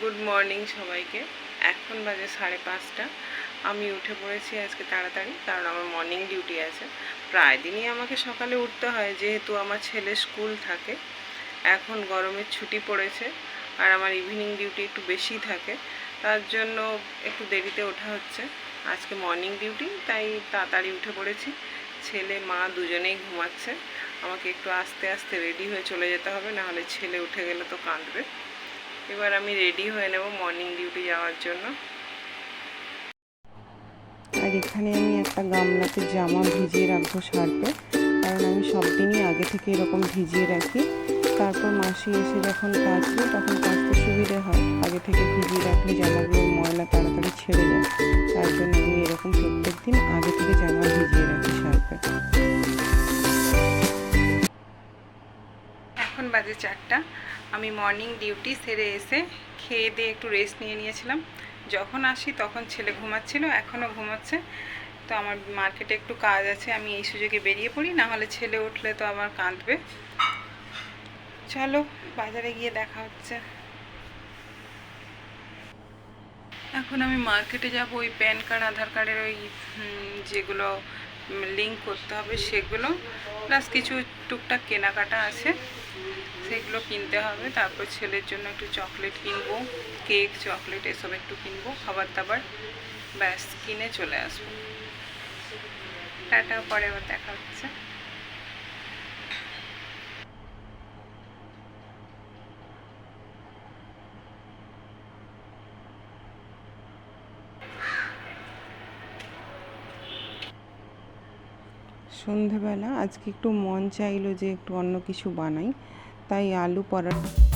Good morning সবাইকে। এখন বাজে সাড়ে পাঁচটা। আমি উঠে পড়েছি আজকে তাড়াতাড়ি, কারণ আমার মর্নিং ডিউটি আছে। প্রায় দিনই আমাকে সকালে উঠতে হয়, যেহেতু আমার ছেলে স্কুল থাকে। এখন গরমের ছুটি পড়েছে, আর আমার ইভিনিং ডিউটি একটু বেশি থাকে। তার জন্য একটু দেরিতে ওঠা হচ্ছে। আজকে মর্নিং ডিউটি তাই তাড়াতাড়ি উঠে পড়েছি। ছেলে, মা দুজনেই ঘুমাচ্ছে। আমাকে একটু আস্তে আস্তে রেডি হয়ে চলে যেতে হবে, নাহলে ছেলে উঠে গেলে তো কাঁদবে। এবার আমি রেডি হয়ে নেব মর্নিং ডিউটি যাওয়ার জন্য। আর এখানে আমি একটা গামলাতে জামা ভিজিয়ে রাখব সার্পে কারণ আমি সব দিনই আগে থেকে এরকম ভিজিয়ে রাখি। তারপর মাসি এসে যখন কাচবে তখন কাচতে সুবিধে হয়। আগে থেকে ভিজিয়ে রাখলে জামাগুলোর ময়লা তাড়াতাড়ি ছেড়ে যায়। তার জন্য আমি এরকম প্রত্যেক দিন আগে থেকে জামা ভিজিয়ে রাখি সার্পে এখন বাজে চারটা। আমি মর্নিং ডিউটি সেরে এসে খেয়ে দিয়ে একটু রেস্ট নিয়ে নিয়েছিলাম। যখন আসি তখন ছেলে ঘুমাচ্ছিল এখনও ঘুমাচ্ছে। তো আমার মার্কেটে একটু কাজ আছে, আমি এই সুযোগে বেরিয়ে পড়ি না হলে ছেলে উঠলে তো আমার কাঁদবে। চলো, বাজারে গিয়ে দেখা হচ্ছে। এখন আমি মার্কেটে যাব, ওই প্যান কার্ড আধার কার্ডের ওই যেগুলো লিঙ্ক করতে হবে সেগুলো। প্লাস কিছু টুকটাক কেনাকাটা আছে। সেগুলো কিনতে হবে। তারপর ছেলের জন্য একটু চকলেট কিনবো, কেক, চকলেট এসব একটু কিনবো খাবার দাবার ব্যাস কিনে চলে আসব। টাটা, পরে আবার দেখা হচ্ছে। সন্ধেবেলা আজকে একটু মন চাইলো যে একটু অন্য কিছু বানাই। তাই আলু পরাটা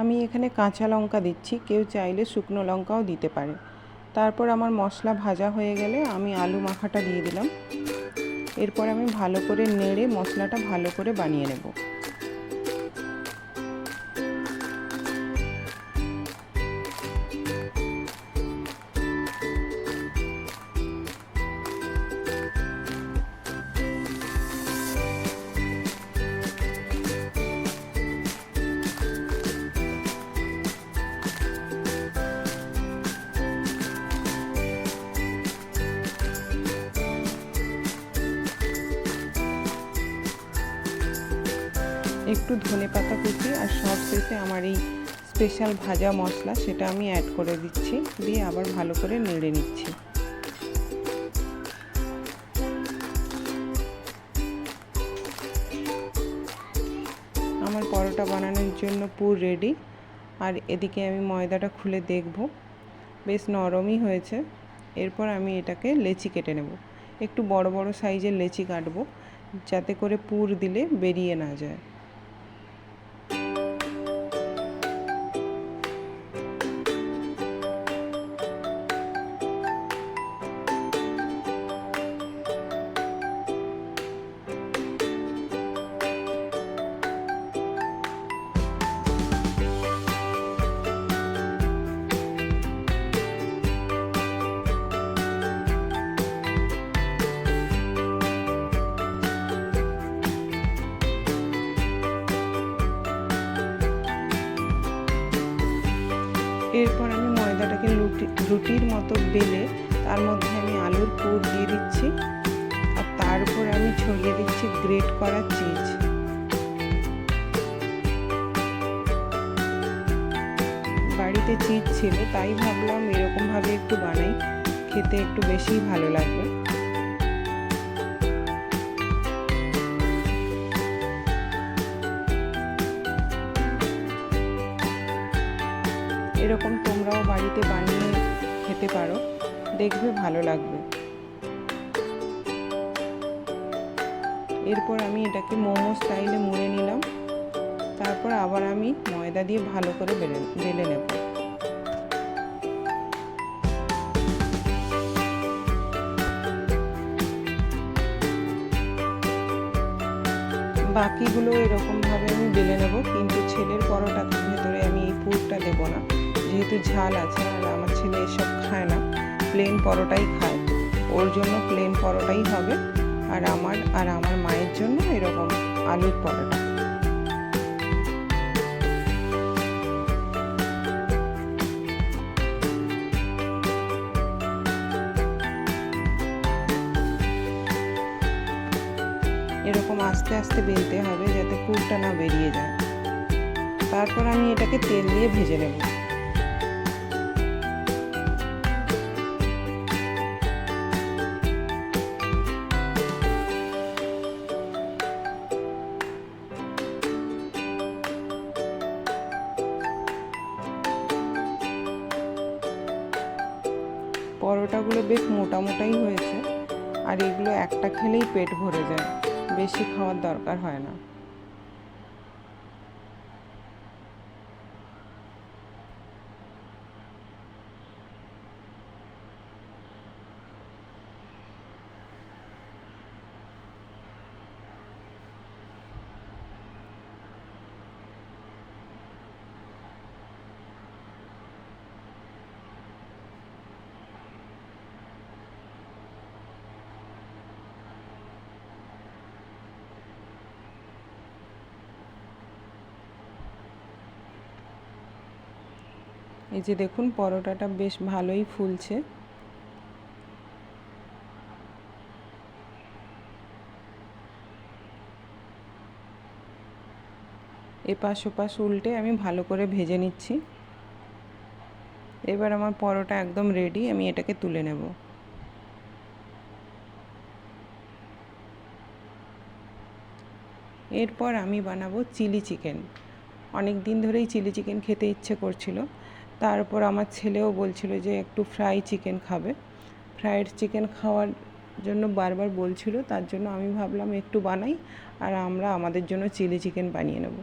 আমি এখানে কাঁচা লঙ্কা দিচ্ছি, কেউ চাইলে শুকনো লঙ্কাও দিতে পারে। তারপর আমার মশলা ভাজা হয়ে গেলে আমি আলু মাখাটা দিয়ে দিলাম। এরপর আমি ভালো করে নেড়ে মশলাটা ভালো করে বানিয়ে নেব। একটু ধনে পাতা কুচি আর সব শেষে আমার এই স্পেশাল ভাজা মশলা, সেটা আমি অ্যাড করে দিচ্ছি। দিয়ে আবার ভালো করে নেড়ে নিচ্ছি। আমার পরোটা বানানোর জন্য পুর রেডি আর এদিকে আমি ময়দাটা খুলে দেখব। বেশ নরমই হয়েছে। এরপর আমি এটাকে লেচি কেটে নেব। একটু বড় বড় সাইজের লেচি কাটবো, যাতে করে পুর দিলে বেরিয়ে না যায়। এরপর আমি ময়দাটাকে লুটি রুটির মতো বেলে তার মধ্যে আমি আলুর পুর দিয়ে দিচ্ছি আর তার উপর আমি ছড়িয়ে দিচ্ছি গ্রেট করা চিজ। বাড়িতে চিজ ছিল, তাই ভাবলাম এরকমভাবে একটু বানাই, খেতে একটু বেশি ভালো লাগবে। এরকম তোমরাও বাড়িতে বানিয়ে খেতে পারো, দেখবে ভালো লাগবে। এরপর আমি এটাকে মোমো স্টাইলে মুড়ে নিলাম। তারপর আবার আমি ময়দা দিয়ে ভালো করে বেলে নেব। বাকিগুলো এরকমভাবে আমি বেলে নেব, কিন্তু ছেলের পরোটার ভেতরে আমি এই পুরটা দেবো না। যেহেতু ঝাল আছে, আর আমার ছেলে এসব খায় না প্লেন পরোটাই খায়। ওর জন্য প্লেন পরোটাই হবে, আর আমার আর আমার মায়ের জন্য এরকম আলুর পরোটা। এরকম আস্তে আস্তে বেলতে হবে যাতে পুরটা না বেরিয়ে যায়। তারপর আমি এটাকে তেল দিয়ে ভেজে নেব। পরোটাগুলো বেশ মোটা মোটাই হয়েছে। আর এগুলো একটা খেলেই পেট ভরে যায়। বেশি খাওয়ার দরকার হয় না। এই যে দেখুন, পরোটাটা বেশ ভালোই ফুলছে। এপাশ ওপাশ উল্টে আমি ভালো করে ভেজে নিচ্ছি। এবার আমার পরোটা একদম রেডি আমি এটাকে তুলে নেব। এরপর আমি বানাবো চিলি চিকেন। অনেক দিন ধরেই চিলি চিকেন খেতে ইচ্ছে করছিল। তারপর আমার ছেলেও বলছিল যে একটু ফ্রাই চিকেন খাবে। ফ্রাইড চিকেন খাওয়ার জন্য বারবার বলছিল, তার জন্য আমি ভাবলাম একটু বানাই আর আমরা আমাদের জন্য চিলি চিকেন বানিয়ে নেব।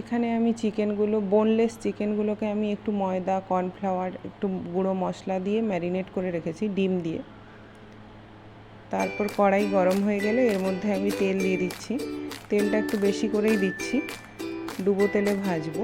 এখানে আমি চিকেনগুলো বোনলেস চিকেনগুলোকে আমি একটু ময়দা কর্নফ্লাওয়ার একটু গুঁড়ো মশলা দিয়ে ম্যারিনেট করে রেখেছি, ডিম দিয়ে। তারপর কড়াই গরম হয়ে গেলে এর মধ্যে আমি তেল দিয়ে দিচ্ছি। তেলটা একটু বেশি করেই দিচ্ছি। ডুবো তেলে ভাজবো।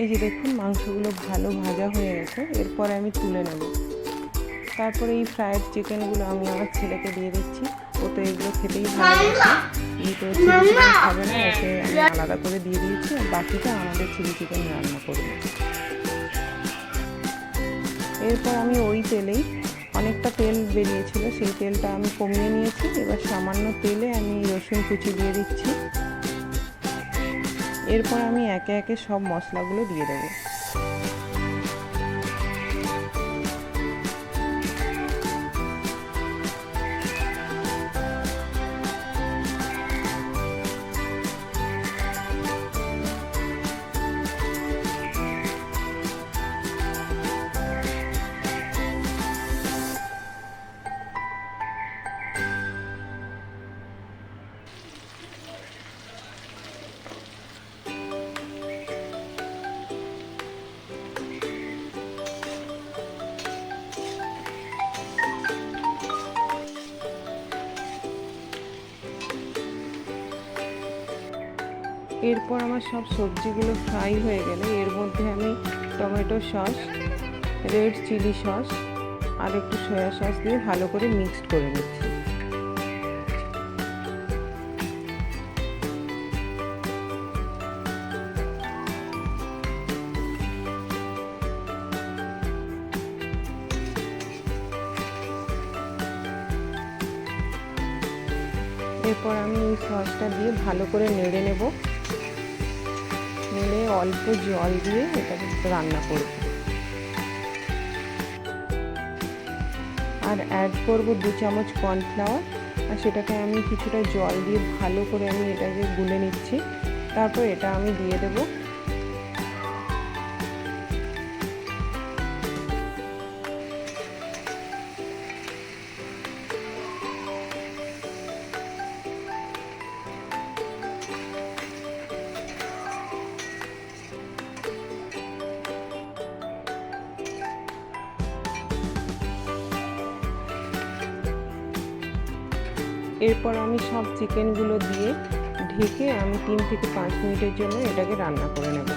এই যে দেখুন মাংসগুলো ভালো ভাজা হয়ে গেছে। এরপর আমি তুলে নেব। তারপরে এই ফ্রায়েড চিকেনগুলো আমি আমার ছেলেকে দিয়ে দিচ্ছি। ও তো এগুলো খেতেই ভালোবাসে। চিলি চিকেন খাবে না ওকে আমি আলাদা করে দিয়ে দিয়েছি আর বাকিটা আমাদের চিলি চিকেন রান্না করব এরপর আমি ওই তেলেই অনেকটা তেল বেরিয়েছিল সেই তেলটা আমি কমিয়ে নিয়েছি। এবার সামান্য তেলে আমি রসুন কুচি দিয়ে দিচ্ছি। এরপর আমি একে একে সব মশলাগুলো দিয়ে দেবো। এরপর আমার সব সবজিগুলো ফ্রাই হয়ে গেলে এর মধ্যে আমি tomato sauce red chilli sauce আর একটু সয়া সস দিয়ে ভালো করে মিক্সড করে নিচ্ছি। এরপর আমি এই সসটা দিয়ে ভালো করে নেড়ে নেব। অল্প জল দিয়ে এটাকে রান্না করব আর অ্যাড করব দু চামচ কর্নফ্লাওয়ার আর সেটাকে আমি কিছুটা জল দিয়ে ভালো করে আমি এটাকে গুলে নিচ্ছি। তারপর এটা আমি দিয়ে দেবো এরপর আমি সব চিকেনগুলো দিয়ে ঢেকে আমি তিন থেকে পাঁচ মিনিটের জন্য এটাকে রান্না করে নেব।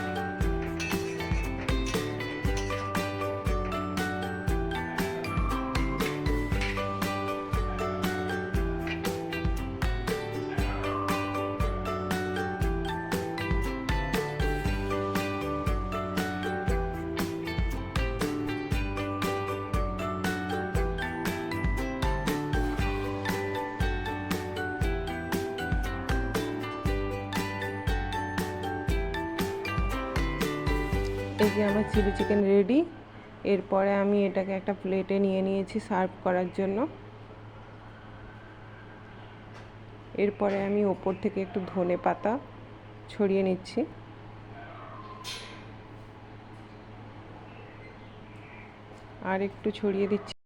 এই যে আমার চিলি চিকেন রেডি এরপরে আমি এটাকে একটা প্লেটে নিয়ে নিয়েছি সার্ভ করার জন্য। এরপরে আমি ওপর থেকে একটু ধনে পাতা ছড়িয়ে নিচ্ছি। আর একটু ছড়িয়ে দিচ্ছি।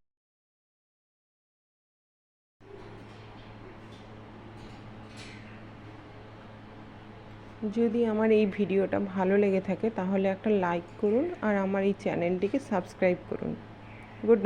যদি আমার এই ভিডিওটা ভালো লেগে থাকে তাহলে একটা লাইক করুন আর আমার এই চ্যানেলটিকে সাবস্ক্রাইব করুন। গুড